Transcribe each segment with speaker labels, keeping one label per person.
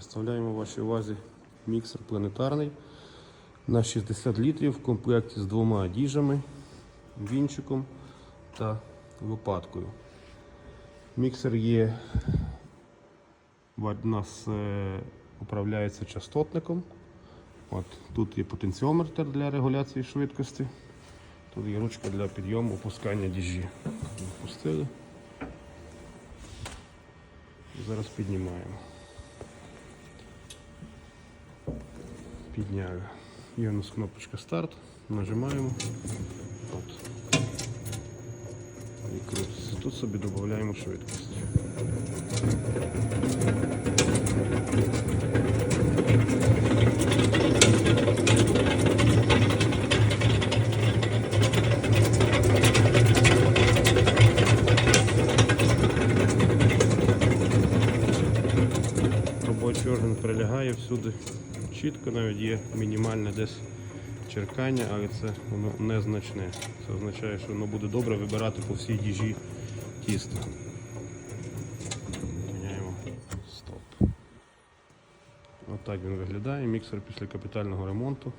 Speaker 1: Представляємо вашій увазі міксер планетарний на 60 літрів в комплекті з двома діжами, вінчиком та лопаткою. Міксер є у нас е, управляється частотником. От, тут є потенціометр для регуляції швидкості. Тут є ручка для підйому опускання діжі. Опустили. Зараз піднімаємо. Підняли. Є у нас кнопочка старт. Нажимаємо. От. І крутиться. Тут собі додаємо швидкість. Робочий орган прилягає всюди чітко, навіть є мінімальне десь черкання, але це воно незначне. Це означає, що воно буде добре вибирати по всій діжі тісто. Міняємо стоп. Отак він виглядає. Міксер після капітального ремонту.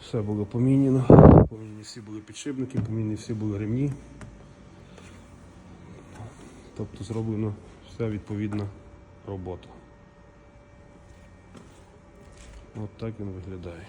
Speaker 1: Все було поміняно. Поміняні всі були підшипники, поміняні всі були ремні. Тобто зроблено вся відповідна робота. От так він виглядає.